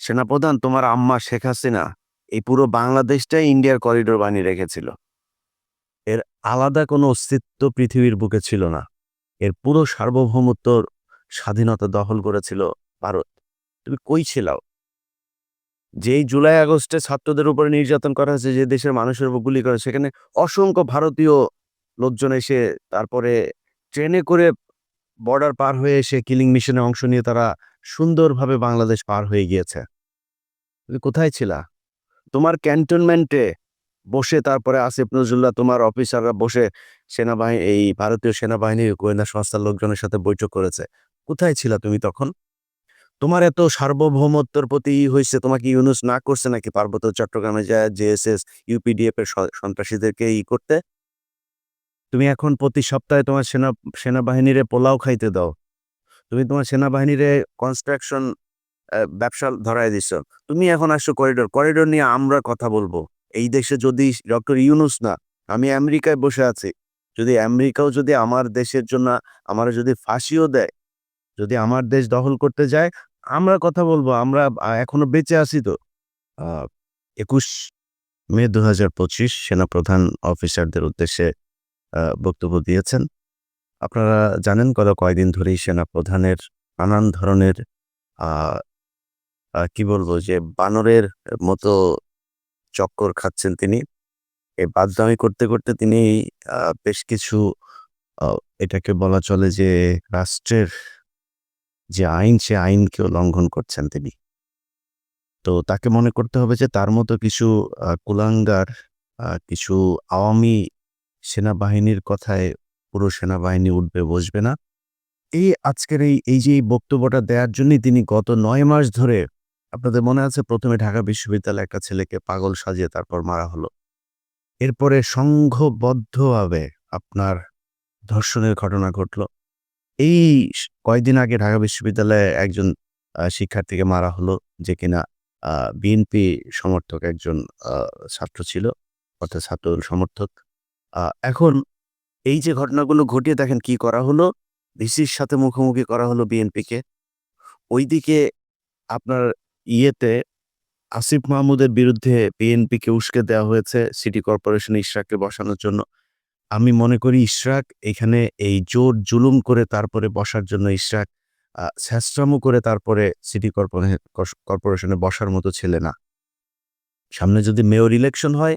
সেনাপ্রধান, তোমার আম্মা শেখ হাসিনা এই পুরো বাংলাদেশটাই ইন্ডিয়ার করিডোর বানিয়ে রেখেছিল। এর আলাদা কোনো অস্তিত্ব পৃথিবীর বুকে ছিল না। এর পুরো সার্বভৌমত্বর স্বাধীনতা দখল করেছিল ভারত। তুমি কই ছিলাও? যেই জুলাই আগস্টে ছাত্রদের উপরে নির্যাতন করা হয়েছে, যে দেশের মানুষের উপর গুলি করে সেখানে অসংখ্য ভারতীয় লোকজন এসে তারপরে ট্রেনে করে বর্ডার পার হয়ে এসে কিলিং মিশনে অংশ নিয়ে তারা সুন্দরভাবে বাংলাদেশ পার হয়ে গিয়েছে। তুমি কোথায় ছিলা? তোমার ক্যান্টনমেন্টে বসে তারপরে আসিফ নজরুল্লাহ, তোমার অফিসাররা বসে সেনাবাহিনী এই ভারতীয় সেনাবাহিনীর গোয়েন্দা সংস্থার লোকজনের সাথে বৈঠক করেছে। কোথায় ছিলা তুমি তখন? তোমার এত সার্বভৌমত্বর প্রতি হয়েছে তোমাকে ইউনুস না করছে নাকি পার্বত্য চট্টগ্রামে যায় জেএসএস ইউপিডিএফ এর সন্ত্রাসীদেরকে ই করতে? তুমি এখন প্রতি সপ্তাহে তোমার সেনা সেনাবাহিনীরে পোলাও খাইতে দাও। তুমি তোমার সেনাবাহিনীরে কনস্ট্রাকশন ব্যবসা ধরায় দিছ। তুমি এখন আসছো করিডোর করিডোর নিয়ে আমরা কথা বলব। এই দেশে যদি ডক্টর ইউনুস না, আমি আমেরিকায় বসে আছি। যদি আমেরিকাও যদি আমার দেশের জন্য, আমার যদি ফাঁসিও দেয়, যদি আমার দেশ দখল করতে যায়, আমরা কথা বলব। আমরা এখনও বেঁচে আছি তো। একুশ মে দু হাজার পঁচিশ সেনাপ্রধান অফিসারদের উদ্দেশ্যে বক্তব্য দিয়েছেন। আপনারা জানেন গত কয়েকদিন ধরেই সেনাপ্রধানের নানান ধরনের কি বলব যে বানরের মতো চক্কর খাচ্ছেন তিনি। এই বাদদামি করতে করতে তিনি বেশ কিছু এটাকে বলা চলে যে রাষ্ট্রের যে আইন, সে আইনকেও লঙ্ঘন করছেন তিনি। তো তাকে মনে করতে হবে যে তার মতো কিছু কুলাঙ্গার কিছু আওয়ামী সেনাবাহিনীর কথায় পুরো সেনাবাহিনী উঠবে, বসবে না। এই আজকের এই এই যে বক্তব্যটা দেওয়ার জন্যই তিনি গত নয় মাস ধরে আপনাদের মনে আছে, প্রথমে ঢাকা বিশ্ববিদ্যালয়ে একটা ছেলেকে পাগল সাজিয়ে তারপর মারা হলো। এরপরে সংঘবদ্ধভাবে আপনার ধর্ষণের ঘটনা ঘটলো। এই কয়েকদিন আগে ঢাকা বিশ্ববিদ্যালয়ে একজন শিক্ষার্থীকে মারা হলো, যে কিনা বিএনপি সমর্থক একজন ছাত্র ছিল, অর্থাৎ ছাত্র সমর্থক। এখন এই যে ঘটনাগুলো ঘটিয়ে দেখেন কি করা হলো? ভিসির সাথে মুখোমুখি করা হলো বিএনপিকে। ওইদিকে আপনার ইয়েতে আসিফ মাহমুদের বিরুদ্ধে বিএনপিকে উস্কে দেওয়া হয়েছে সিটি কর্পোরেশন ইশরাককে বসানোর জন্য। আমি মনে করি ইশরাক এখানে এই জোর জুলুম করে তারপরে বসার জন্য ইশরাক স্যাস্ট্রামো করে তারপরে সিটি কর্পোরেশনে বসার মতো ছেলে না। সামনে যদি মেয়র ইলেকশন হয়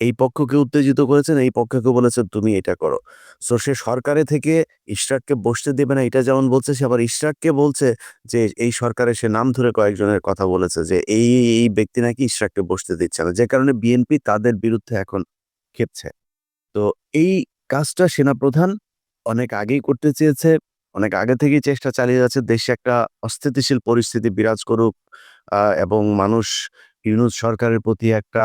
এই পক্ষকে উত্তেজিত করেছেন, এই পক্ষকে বলেছেন, তুমি এটা করো। সো সে সরকারে থেকে ইশরাককে বসতে দেবে না। এটা যেমন বলছে, সে আবার ইশরাককে বলছে যে, এই সরকারে সে নাম ধরে কয়েকজনের কথা বলেছে যে, এই, এই- ব্যক্তি নাকি ইশরাককে বসতে দিচ্ছে না। যে কারণে বিএনপি তাদের বিরুদ্ধে এখন খেপছে। তো এই কাজটা সেনাপ্রধান অনেক আগেই করতে চেয়েছে, অনেক আগে থেকেই চেষ্টা চালিয়ে যাচ্ছে। দেশে একটা অস্থিতিশীল পরিস্থিতি বিরাজ করুক এবং মানুষ ইউনুস সরকারের প্রতি একটা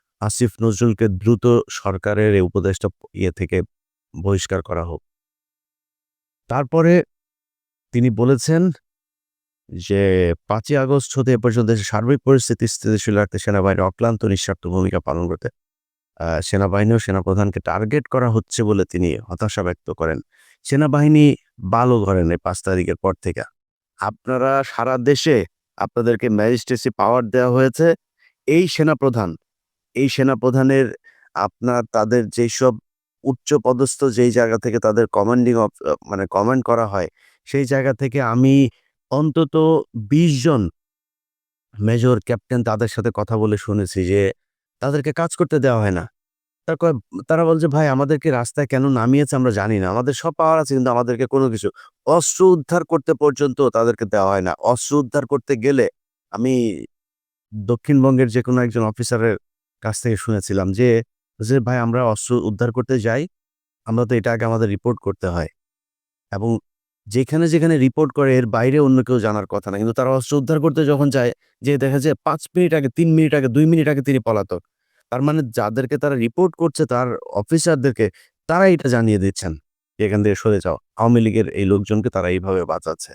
আসিফ নজরুলকে দ্রুত সরকারের এই উপদেষ্টা ইয়ে থেকে বহিষ্কার করা হোক। তারপরে তিনি বলেছেন যে, পাঁচই আগস্ট হতে এ পর্যন্ত দেশের সার্বিক পরিস্থিতি স্থিতিশীল রাখতে সেনাবাহিনী অক্লান্ত নিঃস্বার্থ ভূমিকা পালন করতে সেনাবাহিনী ও সেনাপ্রধানকে টার্গেট করা হচ্ছে বলে তিনি হতাশা ব্যক্ত করেন। সেনাবাহিনী ভালো করেন এই পাঁচ তারিখের পর থেকে। আপনারা সারা দেশে আপনাদেরকে ম্যাজিস্ট্রেসি পাওয়ার দেওয়া হয়েছে। এই সেনাপ্রধান এই সেনাপ্রধানের আপনার তাদের যেসব উচ্চ পদস্থ যেই জায়গা থেকে তাদের কমান্ডিং অফ মানে কমান্ড করা হয় সেই জায়গা থেকে আমি অন্তত বিশ জন মেজর ক্যাপ্টেন তাদের সাথে কথা বলে শুনেছি যে তাদেরকে কাজ করতে দেওয়া হয় না তারপর তারা বলছে, "ভাই আমাদেরকে রাস্তায় কেন নামিয়েছে আমরা জানি না। আমাদের সব পাওয়ার আছে কিন্তু আমাদেরকে কোনো কিছু" অস্ত্র উদ্ধার করতে পর্যন্ত তাদেরকে দেওয়া হয় না। অস্ত্র উদ্ধার করতে গেলে আমি দক্ষিণবঙ্গের যে কোনো একজন অফিসারের কাছ থেকে শুনেছিলাম যে, "ভাই আমরা অস্ত্র উদ্ধার করতে যাই, আমরা তো এটা আগে আমাদের রিপোর্ট করতে হয়। এবং যেখানে, যেখানে রিপোর্ট করে এর বাইরে অন্য কেউ জানার কথা না। কিন্তু তারা অস্ত্র উদ্ধার করতে যখন যায়, যে দেখা যায় পাঁচ মিনিট আগে, তিন মিনিট আগে, দুই মিনিট আগে তিনি পলাতক। তার মানে যাদেরকে তারা রিপোর্ট করছে তার অফিসারদেরকে তারা এটা জানিয়ে দিচ্ছেন "এখান থেকে সরে যাও।" আওয়ামী লীগের এই লোকজনকে তারা এইভাবে বাঁচাচ্ছে।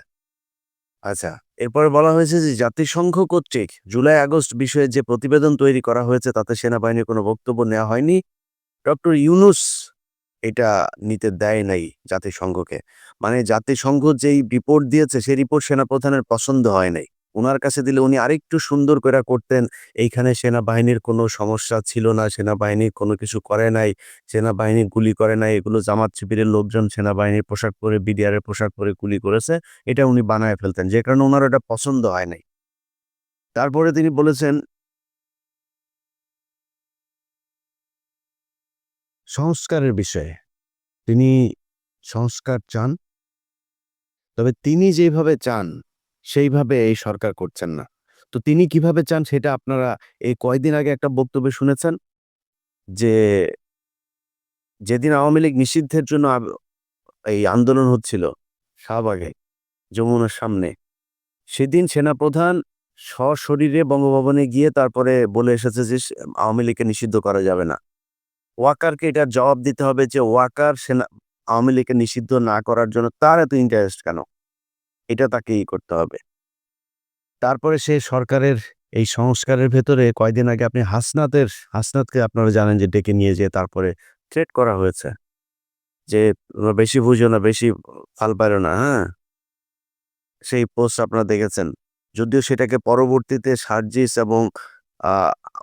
আচ্ছা, এরপরে বলা হয়েছে যে, জাতিসংঘ কর্তৃক জুলাই আগস্ট বিষয়ে যে প্রতিবেদন তৈরি করা হয়েছে, তাতে সেনাবাহিনীর কোনো বক্তব্য নেওয়া হয়নি। ডক্টর ইউনুস এটা নিতে দেয় নাই জাতিসংঘকে। মানে জাতিসংঘ যেই রিপোর্ট দিয়েছে, সেই রিপোর্ট সেনাপ্রধানের পছন্দ হয় নাই। উনার কাছে দিলে উনি আরেকটু সুন্দর করে করতেন। এইখানে সেনাবাহিনীর কোনো সমস্যা ছিল না, সেনাবাহিনী কোনো কিছু করে নাই, সেনাবাহিনী গুলি করে নাই, এগুলো জামাত শিবিরের লোকজন সেনাবাহিনীর পোশাক পরে, বিডিআরের পোশাক পরে গুলি করেছে। এটা উনি বানায় ফেলতেন। যে কারণে ওনার এটা পছন্দ হয় নাই। তারপরে তিনি বলেছেন সংস্কারের বিষয়ে। তিনি সংস্কার চান। তবে তিনি যেভাবে চান, সেইভাবে এই সরকার করছেন না। তো তিনি কীভাবে চান সেটা আপনারা এই কয়দিন আগে একটা বক্তব্যে শুনেছেন? যে যেদিন আওয়ামী লীগ নিষিদ্ধের জন্য এই আন্দোলন হচ্ছিল শাহবাগে, যমুনার সামনে। সেদিন সেনাপ্রধান সশরীরে বঙ্গভবনে গিয়ে তারপরে বলে এসেছে যে আওয়ামী লীগকে নিষিদ্ধ করা যাবে না। ওয়াকারকে এটার জবাব দিতে হবে যে ওয়াকার সেনা আওয়ামী লীগকে নিষিদ্ধ না করার জন্য তার এত ইন্টারেস্ট কেন? এটা তাকেই করতে হবে। তারপরে সে সরকারের এই সংস্কারের ভেতরে কয়দিন আগে আপনি হাসনাতের হাসনাতকে আপনারা জানেন যে ডেকে নিয়ে যেয়ে তারপরে থ্রেট করা হয়েছে। যে বেশি বুঝো না, বেশি ফাল পাইরো না, হ্যাঁ? সেই পোস্ট আপনারা দেখেছেন। যদিও সেটাকে পরবর্তীতে সার্জিস এবং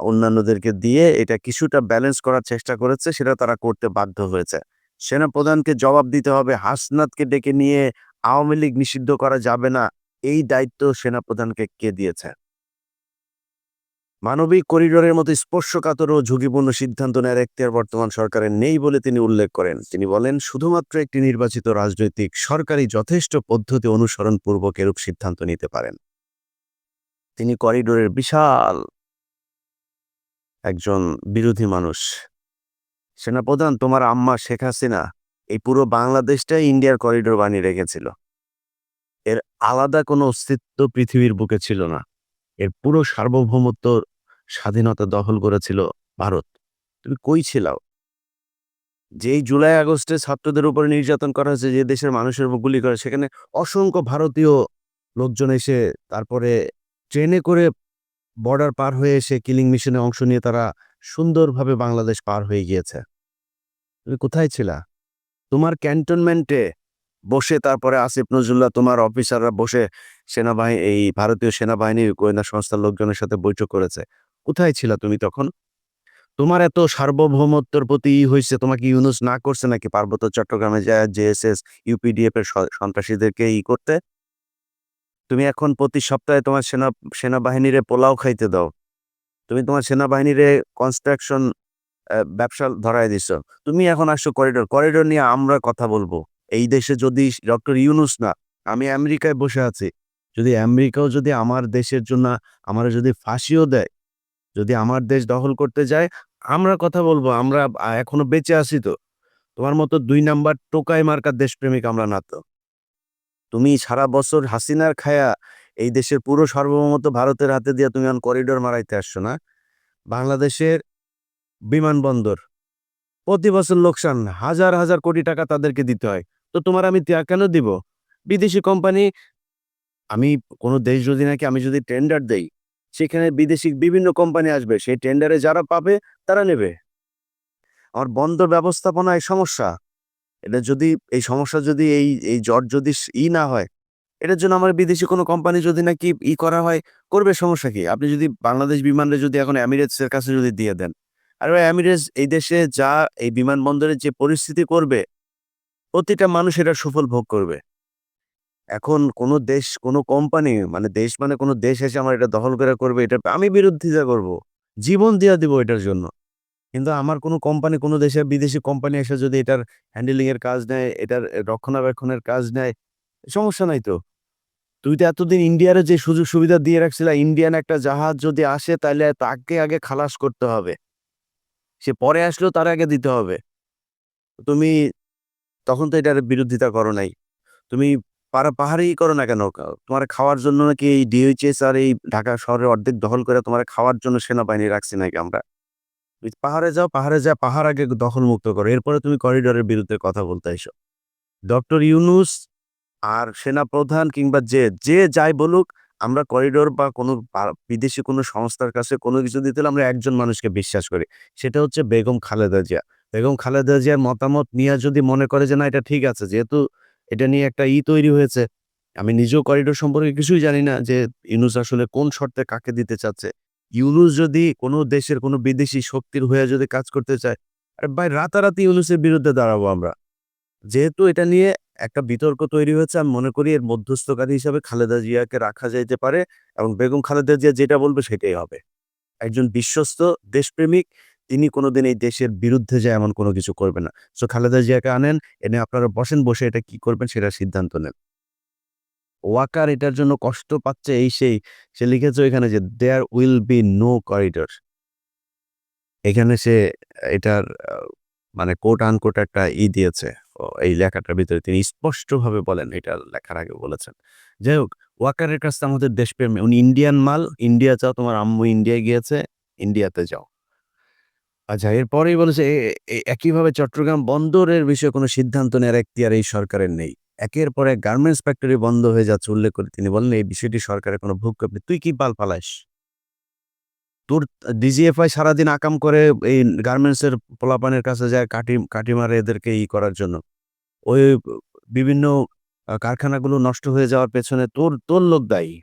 অন্যান্যদেরকে দিয়ে এটা কিছুটা ব্যালেন্স করার চেষ্টা করেছে, সেটা তারা করতে বাধ্য হয়েছে। সেনাপ্রধানকে জবাব দিতে হবে, হাসনাতকে ডেকে নিয়ে আওয়ামী লীগ নিষিদ্ধ করা যাবে না, এই দায়িত্ব সেনাপ্রধানকে কে দিয়েছে? মানবিক করিডোরের মতো স্পর্শকাতর ও ঝুঁকিপূর্ণ সিদ্ধান্ত নেয়ার এখতিয়ার বর্তমান সরকারের নেই বলে তিনি উল্লেখ করেন। তিনি বলেন, "শুধুমাত্র একটি নির্বাচিত রাজনৈতিক সরকারই যথেষ্ট পদ্ধতি অনুসরণপূর্বক এরূপ সিদ্ধান্ত নিতে পারেন।" তিনি করিডোরের বিশাল একজন বিরোধী মানুষ। সেনাপ্রধান তোমার আম্মা শেখ হাসিনা এই পুরো বাংলাদেশটাই ইন্ডিয়ার করিডোর বানিয়ে রেখেছিল। এর আলাদা কোনো অস্তিত্ব পৃথিবীর বুকে ছিল না। এর পুরো সার্বভৌমত্ব স্বাধীনতা দখল করেছিল ভারত। তুমি কই ছিলাও? যেই জুলাই আগস্টে ছাত্রদের উপরে নির্যাতন করা হয়েছে, যে দেশের মানুষের উপর গুলি করে, সেখানে অসংখ্য ভারতীয় লোকজন এসে তারপরে ট্রেনে করে বর্ডার পার হয়ে এসে কিলিং মিশনে অংশ নিয়ে তারা সুন্দরভাবে বাংলাদেশ পার হয়ে গিয়েছে। তুমি কোথায় ছিলা? তোমার ক্যান্টনমেন্টে বসে তারপরে আসিফ নজরুল্লাহ তোমার অফিসাররা বসে সেনাবাহিনী এই ভারতীয় সেনাবাহিনীর গোয়েন্দা সংস্থার লোকজনের সাথে বৈঠক করেছে। কোথায় ছিলা তুমি তখন? তোমার এত সার্বভৌমত্বের প্রতি ই হয়েছে তোমাকে ইউনুস না করছে নাকি পার্বত্য চট্টগ্রামে যায়া জেএসএস, ইউপিডিএফ এর সন্ত্রাসীদেরকে ই করতে? তুমি এখন প্রতি সপ্তাহে তোমার সেনা সেনাবাহিনীরে পোলাও খাইতে দাও। তুমি তোমার সেনাবাহিনীরে কনস্ট্রাকশন ব্যবসা ধরায় দিছো। তুমি এখন আসছো করিডোর। করিডোর নিয়ে আমরা কথা বলব। এই দেশে যদি ডক্টর ইউনুস না, আমি আমেরিকায় বসে আছি। যদি আমেরিকাও যদি আমার দেশের জন্য আমার যদি ফাঁসিও দেয়, যদি আমার দেশ দখল করতে যায়, আমরা কথা বলব। আমরা এখনও বেঁচে আছি তো। তোমার মতো দুই নাম্বার টোকাই মার্কা দেশপ্রেমিক আমরা না তো। তুমি সারা বছর হাসিনার খায়া এই দেশের পুরো সার্বভৌমত্ব ভারতের হাতে দিয়ে তুমি এখন করিডোর মারাইতে আসছো না? বাংলাদেশের বিমানবন্দর প্রতি বছর লোকসান হাজার, হাজার কোটি টাকা তাদেরকে দিতে হয়। তো তোমার আমি ত্যাগ কেন দিব? বিদেশি কোম্পানি আমি কোনো দেশ যদি নাকি আমি যদি টেন্ডার দেই, সেখানে বিদেশি বিভিন্ন কোম্পানি আসবে। সেই টেন্ডারে যারা পাবে তারা নেবে। আমার বন্দর ব্যবস্থাপনায় সমস্যা। এটা যদি এই সমস্যা যদি এই এই জট যদি ই না হয়, এটার জন্য আমার বিদেশি কোনো কোম্পানি যদি নাকি ই করা হয়, করবে সমস্যা কি? আপনি যদি বাংলাদেশ বিমানে যদি এখন এমিরেটস এর কাছে যদি দিয়ে দেন। আরে ভাই এমিরেটস এই দেশে যা এই বিমানবন্দরের যে পরিস্থিতি করবে, প্রতিটা মানুষ এটা সুফল ভোগ করবে। এখন কোনো দেশ, কোনো কোম্পানি মানে দেশ মানে কোনো দেশ এসে আমার এটা দখল করে করবে, এটা আমি বিরোধিতা করব। জীবন দিয়া দিব এটার জন্য। কিন্তু আমার কোনো কোম্পানি কোনো দেশে বিদেশি কোম্পানি এসে যদি এটার হ্যান্ডেলিং এর কাজ নেয় এটার রক্ষণাবেক্ষণের কাজ নেয় সমস্যা নাই তো তুই তো এতদিন ইন্ডিয়ার যে সুযোগ সুবিধা দিয়ে রাখছিল ইন্ডিয়ান একটা জাহাজ যদি আসে তাহলে তাকে আগে খালাস করতে হবে সে পরে আসলেও তার আগে দিতে হবে। তুমি তখন তো এটার বিরোধিতা করো নাই। তুমি পাড়া পাহাড়েই করো না কেন? তোমার খাওয়ার জন্য নাকি এই ডিএইচএস আর এই ঢাকা শহরের অর্ধেক দখল করে তোমার খাওয়ার জন্য সেনাবাহিনী রাখছি নাকি আমরা? পাহাড়ে যাও, পাহাড়ে যা পাহাড় আগে দখল মুক্ত করো। এরপরে তুমি করিডোরের বিরুদ্ধে কথা বলতে এসো। ডক্টর ইউনুস আর সেনাপ্রধান কিংবা যে যে যাই বলুক আমরা করিডোর বা কোনো বিদেশি কোনো সংস্থার কাছে কোনো কিছু দিতে হলে আমরা একজন মানুষকে বিশ্বাস করি। সেটা হচ্ছে বেগম খালেদা জিয়া। বেগম খালেদা জিয়ার মতামত নিয়ে যদি মনে করে যে, না, এটা ঠিক আছে, যেহেতু এটা নিয়ে একটা ই তৈরি হয়েছে, আমি নিজেও করিডোর সম্পর্কে কিছুই জানি না যে, ইউনুস আসলে কোন শর্তে কাকে দিতে চাচ্ছে? ইউনুস যদি কোনো দেশের কোনো বিদেশি শক্তির হয়ে যদি কাজ করতে চায়, আর ভাই, রাতারাতি ইউনুসের বিরুদ্ধে দাঁড়াবো আমরা। যেহেতু এটা নিয়ে একটা বিতর্ক তৈরি হয়েছে। আমি মনে করি এর মধ্যস্থকারী হিসাবে খালেদা জিয়াকে রাখা যাইতে পারে এবং বেগম খালেদা জিয়া যেটা বলবে সেটাই হবে। একজন বিশ্বস্ত দেশপ্রেমিক, তিনি কোনোদিন এই দেশের বিরুদ্ধে যায় এমন কোনো কিছু করবে না। সো খালেদা জিয়াকে আনেন, এনে আপনারা বসেন, বসে এটা কি করবেন সেটা সিদ্ধান্ত নেন। ওয়াকার এটার জন্য কষ্ট পাচ্ছে এই সেই, সে লিখেছে এখানে যে there will be no corridor এখানে সে এটার মানে কোট আনকোট একটা ই দিয়েছে। এই লেখাটার ভিতরে তিনি স্পষ্টভাবে বলেন, এটা লেখার আগে বলেছেন। যাই হোক, ওয়াকারের কাছে আমাদের দেশপ্রেম, উনি ইন্ডিয়ান মাল, ইন্ডিয়া চাও তোমার আম্মু ইন্ডিয়া গিয়েছে, ইন্ডিয়াতে যাও। আচ্ছা এরপরেই বলেছে একইভাবে চট্টগ্রাম বন্দরের বিষয়ে কোনো সিদ্ধান্ত নেওয়ার এখতিয়ার এই সরকারের নেই। একের পর গার্মেন্টস ফ্যাক্টরি বন্ধ হয়ে যাচ্ছে, উল্লেখ করে তিনি বললেন এই বিষয়টি সরকারের কোনো ভূক্ষেপ নেই। তুই কি পাল পালাস? তোর ডিজিএফআই সারাদিন আকাম করে এই গার্মেন্টসের পোলাপানের কাছে যায় কাটি কাটি মারে এদেরকে ই করার জন্য। ওই বিভিন্ন কারখানাগুলো নষ্ট হয়ে যাওয়ার পেছনে তোর তোর লোক দায়ী।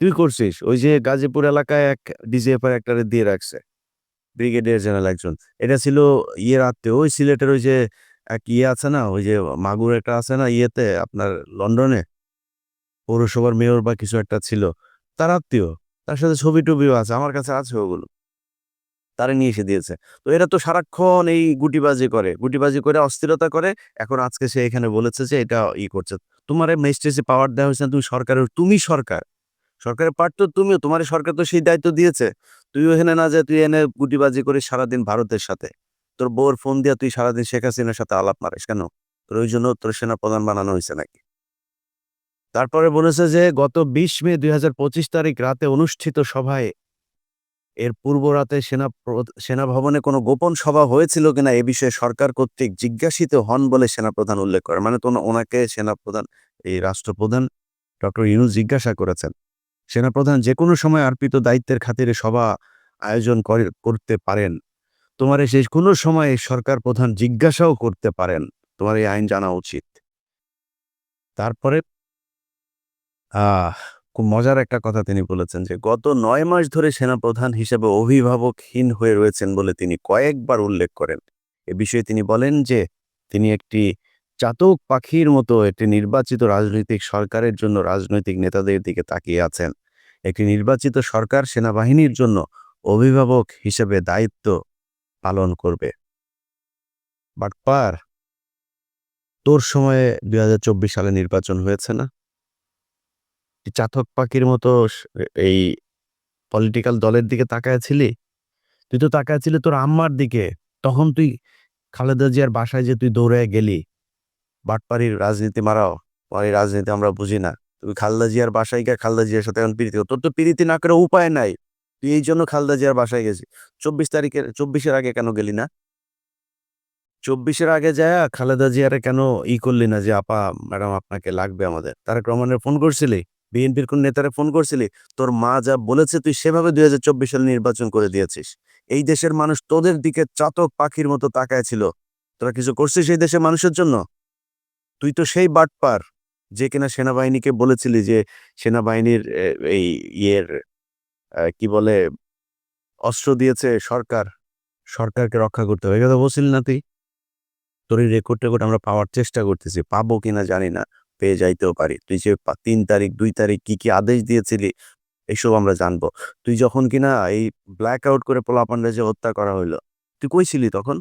তুই করছিস? ওই যে গাজীপুর এলাকায় এক ডিজিএফআই একটারে দিয়ে রাখছে। ব্রিগেডিয়ার জেনারেল একজন। এটা ছিল ইয়ের আত্মীয়। ওই সিলেটের ওই যে এক ইয়ে আছে না, ওই যে মাগুর একটা আছে না ইয়েতে, আপনার লন্ডনে? পৌরসভার মেয়র বা কিছু একটা ছিল। তার আত্মীয়। তার সাথে ছবি টবিও আছে। আমার কাছে আছে ওগুলো। তারা নিয়ে এসে দিয়েছে। তো এরা তো সারাক্ষণ এই গুটিবাজি করে। গুটিবাজি করে, অস্থিরতা করে। এখন আজকে সে এখানে বলেছে যে, এটা ই করছে। তোমার ম্যাজিস্ট্রেসি পাওয়ার দেওয়া হয়েছে তুমি সরকারের, তুমি সরকার। সরকারের পার্ট তো তুমিও তোমার সরকার তো সেই দায়িত্ব দিয়েছে। তুই এখানে না যায়, তুই এনে গুটিবাজি করে সারাদিন ভারতের সাথে। তোর বউর ফোন দিয়া তুই সারাদিন শেখ হাসিনার সাথে আলাপ মারিস কেন? তোর ওই জন্য তোর সেনা প্রধান বানানো হয়েছে নাকি? তারপরে বলেছে যে, গত বিশ মে দুই হাজার পঁচিশ তারিখ রাতে অনুষ্ঠিত সভায় এর পূর্ব রাতে সেনা প্র- সেনা ভবনে কোনো গোপন সভা হয়েছিল কিনা এ বিষয়ে সরকার কর্তৃক জিজ্ঞাসিত হন বলে সেনাপ্রধান উল্লেখ করে মানে তো ওনাকে সেনাপ্রধান, এই রাষ্ট্রপ্রধান ডক্টর ইউনুস জিজ্ঞাসা করেছেন। সেনাপ্রধান যে কোনো সময় অর্পিত দায়িত্বের খাতিরে সভা আয়োজন করে- করতে পারেন। তোমার সেই কোনো সময় সরকার প্রধান জিজ্ঞাসাও করতে পারেন। তোমার এই আইন জানা উচিত। তারপরে, আহ খুব মজার একটা কথা তিনি বলেছেন যে, গত নয় মাস ধরে সেনাপ্রধান হিসেবে অভিভাবকহীন হয়ে রয়েছেন বলে তিনি কয়েকবার উল্লেখ করেন। এ বিষয়ে তিনি বলেন যে, তিনি একটি চাতক পাখির মতো একটি নির্বাচিত রাজনৈতিক সরকারের জন্য রাজনৈতিক নেতাদের দিকে তাকিয়ে আছেন। একটি নির্বাচিত সরকার সেনাবাহিনীর জন্য অভিভাবক হিসেবে দায়িত্ব পালন করবে। বাট পার, তোর সময়ে দুই হাজার চব্বিশ সালে নির্বাচন হয়েছে না? চাতক পাখির মতো এই পলিটিক্যাল দলের দিকে তাকায়াছিলি তুই তো তাকায়াছিলি তোর আম্মার দিকে। তখন তুই খালেদা জিয়ার বাসায় যে তুই দৌড়ে গেলি, বাটপাড়ির রাজনীতি মারাও আর এই রাজনীতি আমরা বুঝি না। তুই খালদা জিয়ার বাসায় গিয়ে খালদা জিয়ার সাথে এখন প্রীতি তোর তো প্রীতি না করে উপায় নাই। তুই এই জন্য খালদা জিয়ার বাসায় গেছি চব্বিশ তারিখের চব্বিশের আগে কেন গেলি না? চব্বিশের আগে যায় খালেদা জিয়ারে কেন ই করলি না যে, আপা, ম্যাডাম আপনাকে লাগবে আমাদের? তারেক রহমানের ফোন করছিলি? বিএনপির কোন নেতারে ফোন করছিলি? তোর মা যা বলেছে তুই সেভাবে দুই হাজার চব্বিশ সালে নির্বাচন করে দিয়েছিস। এই দেশের মানুষ তোদের দিকে চাতক পাখির মতো তাকায় ছিল। তোরা কিছু করছিস এই দেশের মানুষের জন্য? তুই তো সেই বাটপার যে কিনা সেনাবাহিনীকে বলেছিলি যে সেনাবাহিনীর এই ইয়ের কি বলে, অস্ত্র দিয়েছে সরকার। সরকারকে রক্ষা করতে হবে। কথা বলছিলি না তুই? তোর এই রেকর্ড টেকর্ড আমরা পাওয়ার চেষ্টা করতেছি। পাবো কিনা জানি না। পেয়ে যাইতেও পারি। তুই যে তিন তারিখ, দুই তারিখ কি কি আদেশ দিয়েছিলি, এসব আমরা জানব। তুই যখন কিনা এই ব্ল্যাক আউট করে পোলাপান্ডে যে হত্যা করা হইল, তুই কই ছিলি তখন?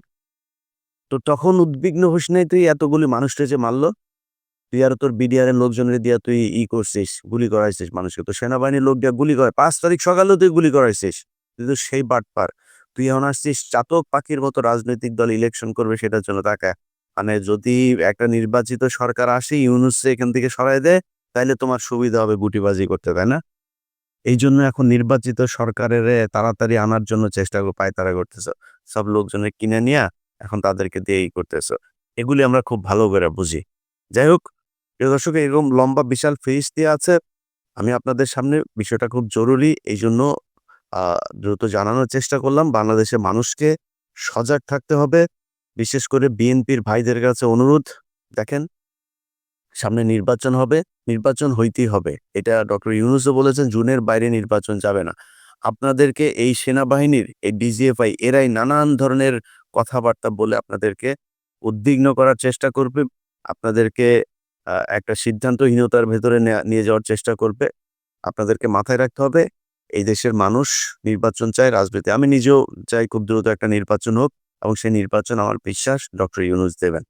তো তখন উদ্বিগ্ন হোস নাই তুই এতগুলি মানুষটা যে মারলো? তুই আর তোর বিডিআর এর লোকজনের দিয়া তুই ই করছিস, গুলি করাইছিস মানুষকে। তো সেনাবাহিনীর লোক দিয়া গুলি করে পাঁচ তারিখ সকালেও তুই গুলি করাইছিস। তুই তো সেই বাটপার। তুই এখন আসছিস চাতক পাখির মতো রাজনৈতিক দল ইলেকশন করবে সেটার জন্য তাকে মানে যদি একটা নির্বাচিত সরকার আসে ইউনুসে এখান থেকে সরাই দেয়, তাইলে তোমার সুবিধা হবে গুটিবাজি করতে, তাই না? এই জন্য এখন নির্বাচিত সরকারের তাড়াতাড়ি আনার জন্য চেষ্টা পায়তারা করতেছো। সব লোকজনের কিনে নিয়ে এখন তাদেরকে দিয়েই করতেছো। এগুলি আমরা খুব ভালো করে বুঝি। যাই হোক, প্রিয় দর্শক, এরকম লম্বা বিশাল ফেস দিয়ে আছে। আমি আপনাদের সামনে বিষয়টা খুব জরুরি। এই জন্য দ্রুত জানানোর চেষ্টা করলাম। বাংলাদেশের মানুষকে সজাগ থাকতে হবে। বিশেষ করে বিএনপির ভাইদের কাছে অনুরোধ, দেখেন, সামনে নির্বাচন হবে, নির্বাচন হইতেই হবে। এটা ডক্টর ইউনুসও বলেছেন, জুনের বাইরে নির্বাচন যাবে না। আপনাদেরকে এই সেনাবাহিনীর, এই ডিজিএফআই, এরাই নানান ধরনের কথাবার্তা বলে আপনাদেরকে উদ্বিগ্ন করার চেষ্টা করবে। আপনাদেরকে একটা সিদ্ধান্তহীনতার ভেতরে নিয়ে যাওয়ার চেষ্টা করবে। আপনাদেরকে মাথায় রাখতে হবে, এই দেশের মানুষ নির্বাচন চায় রাজনীতি। আমি নিজেও চাই খুব দ্রুত একটা নির্বাচন হোক। এবং সেই নির্বাচন আমার বিশ্বাস ডক্টর ইউনুস দেবেন।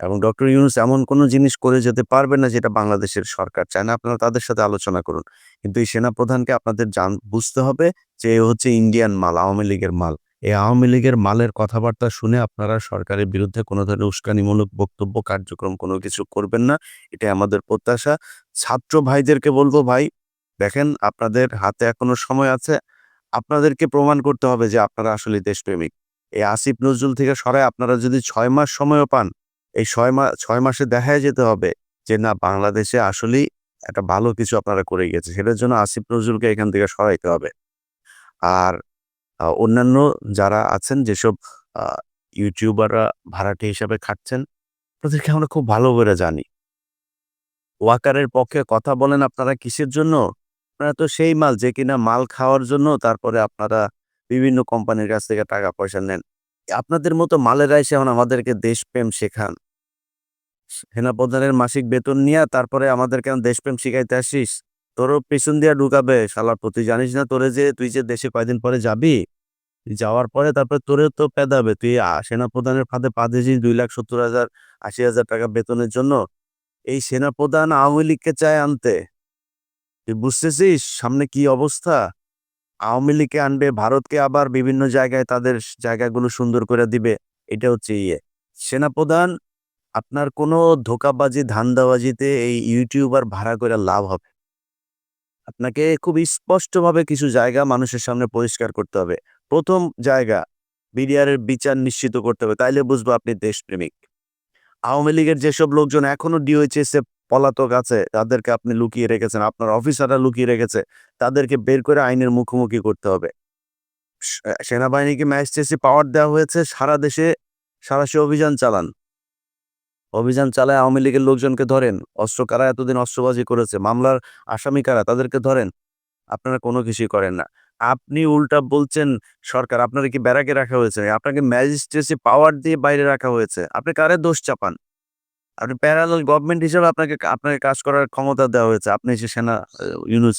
এবং ডক্টর ইউনুস এমন কোনো জিনিস করে যেতে পারবে না যেটা বাংলাদেশের সরকার চায় না। আপনারা তাদের সাথে আলোচনা করুন। কিন্তু এই সেনাপ্রধানকে আপনাদের জান, বুঝতে হবে যে হচ্ছে ইন্ডিয়ান মাল, আওয়ামী লীগের মাল। এই আওয়ামী লীগের মালের কথাবার্তা শুনে আপনারা সরকারের বিরুদ্ধে কোনো ধরনের উস্কানিমূলক বক্তব্য, কার্যক্রম কোনো কিছু করবেন না। এটা আমাদের প্রত্যাশা। ছাত্র ভাইদেরকে বলব, ভাই, দেখেন আপনাদের হাতে এখনও সময় আছে। আপনাদেরকে প্রমাণ করতে হবে যে আপনারা আসলে দেশপ্রেমিক। এই আসিফ নজরুল থেকে সরায় আপনারা যদি ছয় মাস সময়ও পান, এই ছয় মাস ছয় মাসে দেখায় যেতে হবে যে না, বাংলাদেশে আসলেই একটা ভালো কিছু আপনারা করে গেছে সেটার জন্য আসিফ নজরুলকে এখান থেকে সরাইতে হবে। আর অন্যান্য যারা আছেন, যেসব ইউটিউবাররা ভাড়াটে হিসাবে খাটছেন, তাদেরকে আমরা খুব ভালো করে জানি। ওয়াকারের পক্ষে কথা বলেন আপনারা কিসের জন্য? আপনারা তো সেই মাল, যে কিনা মাল খাওয়ার জন্য তারপরে আপনারা বিভিন্ন কোম্পানির কাছ থেকে টাকা পয়সা নেন। আপনাদের মতো মালেরা এসে এখন আমাদেরকে দেশপ্রেম শেখান। সেনাপ্রধানের মাসিক বেতন নিয়ে তারপরে আমাদের কেন দেশপ্রেম শিখাইতে আসিস। তোরও পেছন দিয়া ঢুকাবে, শালার তুই জানিস না তোরে যে তুই যে দেশে কয়দিন পরে যাবি? যাওয়ার পরে তারপরে তোরে তো পেদাবে। তুই সেনাপ্রধানের ফাঁদে পা দিয়েছিস দুই লাখ সত্তর হাজার, আশি হাজার টাকা বেতনের জন্য। এই সেনাপ্রধান আওয়ামী লীগকে চায় আনতে। তুই বুঝতেছিস সামনে কি অবস্থা? আওয়ামী লীগকে আনবে, ভারতকে আবার বিভিন্ন জায়গায় তাদের জায়গাগুলো সুন্দর করে দিবে, এটা হচ্ছে ইয়ে। সেনাপ্রধান, আপনার কোনো ধোকাবাজি, ধান্দাবাজিতে এই ইউটিউবার ভাড়া করে লাভ হবে। আপনাকে খুব স্পষ্টভাবে কিছু জায়গা মানুষের সামনে পরিষ্কার করতে হবে। প্রথম জায়গা, বিডিআরের বিচার নিশ্চিত করতে হবে, তাইলে বুঝব আপনি দেশপ্রেমিক। আওয়ামী লীগের যেসব লোকজন এখনও ডিওএইচএস এ পলাতক আছে, তাদেরকে আপনি লুকিয়ে রেখেছেন, আপনার অফিসাররা লুকিয়ে রেখেছে, তাদেরকে বের করে আইনের মুখোমুখি করতে হবে। সেনাবাহিনীকে ম্যাজিস্ট্রেসি পাওয়ার দেওয়া হয়েছে, সারা দেশে সারাশি অভিযান চালান। অভিযান চালায় আওয়ামী লীগের লোকজনকে ধরেন, অস্ত্র কারা এতদিন অস্ত্রবাজি করেছে, মামলার আসামি কারা, তাদেরকে ধরেন, আপনারা কোনো কিছুই করেন না। আপনি উল্টা বলছেন, সরকার, আপনারা কি ব্যারাকে রাখা হয়েছে? আপনাকে ম্যাজিস্ট্রেসি পাওয়ার দিয়ে বাইরে রাখা হয়েছে, আপনি কারে দোষ চাপান? আপনি প্যারালাল গভর্নমেন্ট হিসেবে আপনাকে আপনাকে কাজ করার ক্ষমতা দেওয়া হয়েছে। আপনি সে সেনা ইউনুস